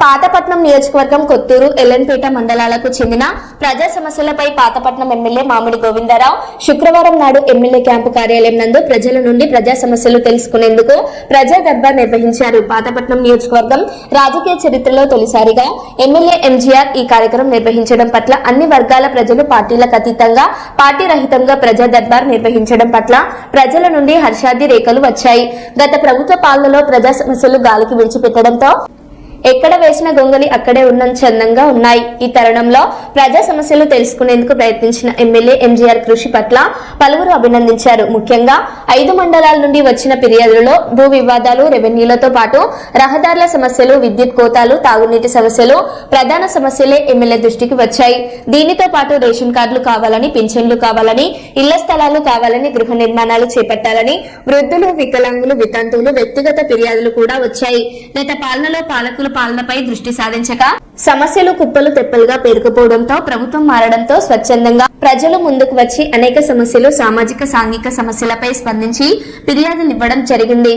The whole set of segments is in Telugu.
పాతపట్నం నియోజకవర్గం కొత్తూరు ఎల్ఎన్పేట మండలాలకు చెందిన ప్రజా సమస్యలపై పాతపట్నం ఎమ్మెల్యే మామిడి గోవిందరావు శుక్రవారం నాడు ఎమ్మెల్యే క్యాంపు కార్యాలయం నందు ప్రజల నుండి ప్రజా సమస్యలు తెలుసుకునేందుకు ప్రజా దర్బార్ నిర్వహించారు పాతపట్నం నియోజకవర్గం రాజకీయ చరిత్రలో తొలిసారిగా. ఎమ్మెల్యే ఎంజీఆర్ ఈ కార్యక్రమం నిర్వహించడం పట్ల అన్ని వర్గాల ప్రజలు పార్టీలకు అతీతంగా పార్టీ రహితంగా ప్రజా దర్బార్ నిర్వహించడం పట్ల ప్రజల నుండి హర్షాది రేఖలు వచ్చాయి. గత ప్రభుత్వ పాలనలో ప్రజా సమస్యలు గాలికి విడిచిపెట్టడంతో ఎక్కడ వేసిన గొంగలి అక్కడే ఉన్న చందంగా ఉన్నాయి. ఈ తరుణంలో ప్రజా సమస్యలు తెలుసుకునేందుకు ప్రయత్నించిన ఎమ్మెల్యే ఎంజీఆర్ కృషి పట్ల పలువురు అభినందించారు. ముఖ్యంగా ఐదు మండలాల నుండి వచ్చిన ఫిర్యాదులలో భూ వివాదాలు రెవెన్యూలతో పాటు రహదారుల సమస్యలు విద్యుత్ కోతాలు తాగునీటి సమస్యలు ప్రధాన సమస్యలే ఎమ్మెల్యే దృష్టికి వచ్చాయి. దీనితో పాటు రేషన్ కార్డులు కావాలని పింఛన్లు కావాలని ఇళ్ళ స్థలాలు కావాలని గృహ నిర్మాణాలు చేపట్టాలని వృద్ధులు వికలాంగులు వితంతువులు వ్యక్తిగత ఫిర్యాదులు కూడా వచ్చాయి. గత పాలనలో పాలకులు పాలనపై దృష్టి సాధించక సమస్యలు కుప్పలు తెప్పలుగా పేరుకుపోవడంతో ప్రభుత్వం మారడంతో స్వచ్ఛందంగా ప్రజలు ముందుకు వచ్చి అనేక సమస్యలు సామాజిక సాంఘిక సమస్యలపై స్పందించి ఫిర్యాదులు ఇవ్వడం జరిగింది.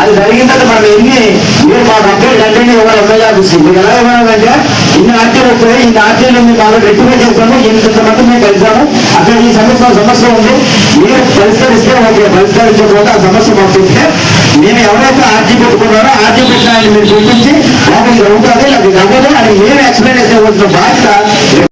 అది జరిగిన తర్వాత మనం ఎన్ని మీరు మా కంప్లీట్ కంటిన్యూ ఇవ్వాలి ఎమ్మెల్యే ఆఫీస్ మీకు ఎలా ఇవ్వాలంటే ఇన్ని ఆర్టీలు వస్తాయి ఇన్ని ఆర్టీలు మేము బాగా రెక్టిఫై చేస్తాము ఇంత మంది మేము కలిసాము అక్కడ ఈ సమస్య సమస్య ఉంది. మీరు పరిష్కరిస్తే ఓకే పరిష్కరించకపోతే ఆ సమస్య మాకు చెప్తే మేము ఎవరైతే ఆర్జీ పెట్టుకున్నారో ఆర్జీ పెట్టిన ఆయన మీరు చూపించి నాకు ఇది అవుతుంది నాకు ఇది అవ్వదు అని మేము ఎక్స్ప్లెయిన్ చేసే బాధ్యత.